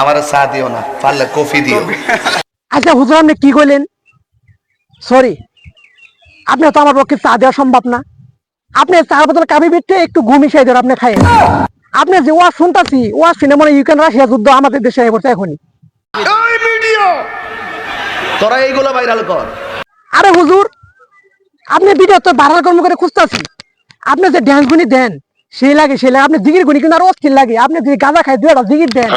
আমার চা দিও না পারলে কফি দিও। আচ্ছা হুজুর আপনি কি কইলেন? সরি আপনি তো আমার পক্ষে চা দেওয়া সম্ভব না। আপনি চার বোতল কাবি বিটে একটু ঘুম মিশাই দেন আপনি খাইয়েন। আপনি যে ওয়াজ শুনতাছি ওয়াজ শুনে মনে ইউক্রেন রাশিয়া যুদ্ধ আমাদের দেশে হয়ে পড়ছে এখনই। এই ভিডিও তোরা এইগুলো ভাইরাল কর। আরে হুজুর আপনি ভিডিও তো ভাড়ার কর্ম করে খুঁজতাছি। আপনি যে ড্যান্স গুনি দেন সেই লাগে সেই লাগে। আপনি দিগির গুনি কিন্তু আর অস্থির লাগে। আপনি যে গাঁজা খাই দুটা দিগির দেন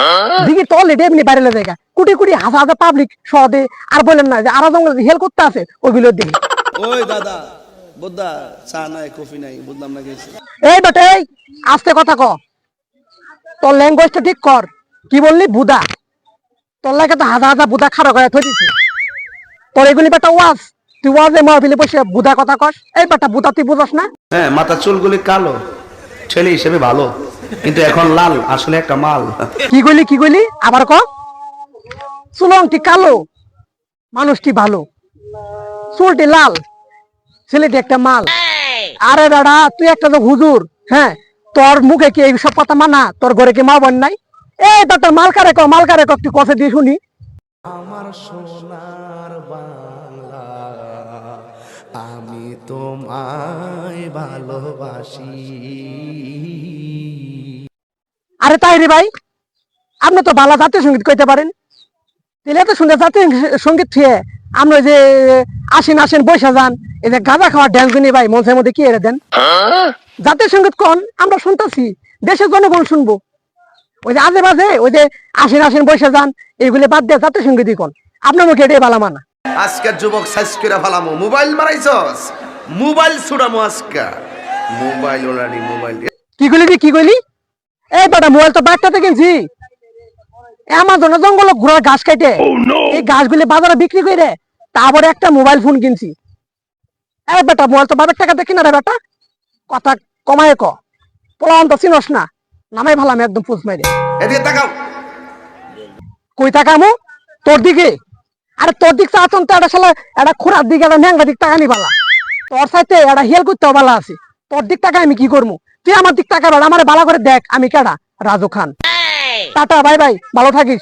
দিগির তো অলরেডি এমনি বাইরে জায়গা কোটি কোটি হাজার হাজার পাবলিক সহদে আর বলেন না যে আরও জঙ্গল হেল করতে আছে ওইগুলো দিকে ওই দাদা বোদ্দা চা নাই কফি নাই না কিছু এই বেটা আস্তে কথা ক। তোর ল্যাঙ্গুয়েজটা ঠিক কর। কি বললি? বুদা। তোর লাগে তো হাজার হাজার বুদা খারাপ করে থই দিছে। তোর এগুলি বেটা ওয়াজ। তুই ওয়াজে মহবিলে বসে বুদা কথা কস। এই বেটা বুদা তুই বুঝস না। হ্যাঁ মাথা চুলগুলি কালো। ছেলে হিসেবে ভালো কিন্তু এখন লাল আসলে একটা মাল। কি কইলি কি কইলি? আবার ক? চুলংটি কালো মানুষটি ভালো। চুলটি লাল ছেলেটি একটা মাল। আরে দাদা তুই একটা তো হুজুর হ্যাঁ? তোর মুখে কি এই সব কথা মানা? তোর ঘরে কি মা বোন নাই? এই বেটা মাল কারে ক মাল কারে ক তুই কষে দিয়ে শুনি। আমার সোনার বাংলা আমি তোমায় ভালোবাসি। আরে তাই রে ভাই, আপনি তো বালা জাতীয় সংগীত কইতে পারেন। তাহলে এত সুন্দর জাতীয় সংগীত থুয়ে আমরা যে আসেন আসেন বৈশা যান, এই যে গাঁজা খাওয়ার ড্যান্স গুনি ভাই, মঞ্চের মধ্যে কি এরে দেন? জাতীয় সংগীত কোন? আমরা শুনতেছি, দেশের জনগণ শুনব। ওই যে আজে বাজে, ওই যে আসেন আসেন বৈশা যান, এইগুলি বাদ দিয়ে জাতীয় সঙ্গীতই কোন? আপনার মুখে এটাই বালা মানা। আজকের যুবক সাইজ করে ফেলামো। মোবাইল মারাইছস? মোবাইল ছুড়ামো আজকে। মোবাইল ওলানি মোবাইল কি কইলি কি কইলি? এই বেটা মোবাইল তো বাচ্চাতে কিনছি অ্যামাজনে জঙ্গল ঘোড়ার ঘাস কাটে এই ঘাসগুলি বাজারে বিক্রি করে তারপরে একটা মোবাইল ফোন কিনছি। এই বেটা মোবাইল তো বাবার টাকা দেখি না রে বেটা। কথা কমায় ক। পোলাম তো চিনস না। নামাই ভালাম একদম ফুস মাইরে। এদিকে তাকাও। কই তাকামু? তোর দিকে। আরে তোর দিক আসুন তো একটা শালা একটা খোরার দিকে একটা ন্যাংরা দিক টাকা নিবালা তোর সাথে একটা হেল করতে বালা আছে। তোর দিক টাকা আমি কি করব তুই আমার দিক তাকাবার আমার ভালো করে দেখ আমি কেডা? Raju Khan. Tata bye bye ভালো থাকিস।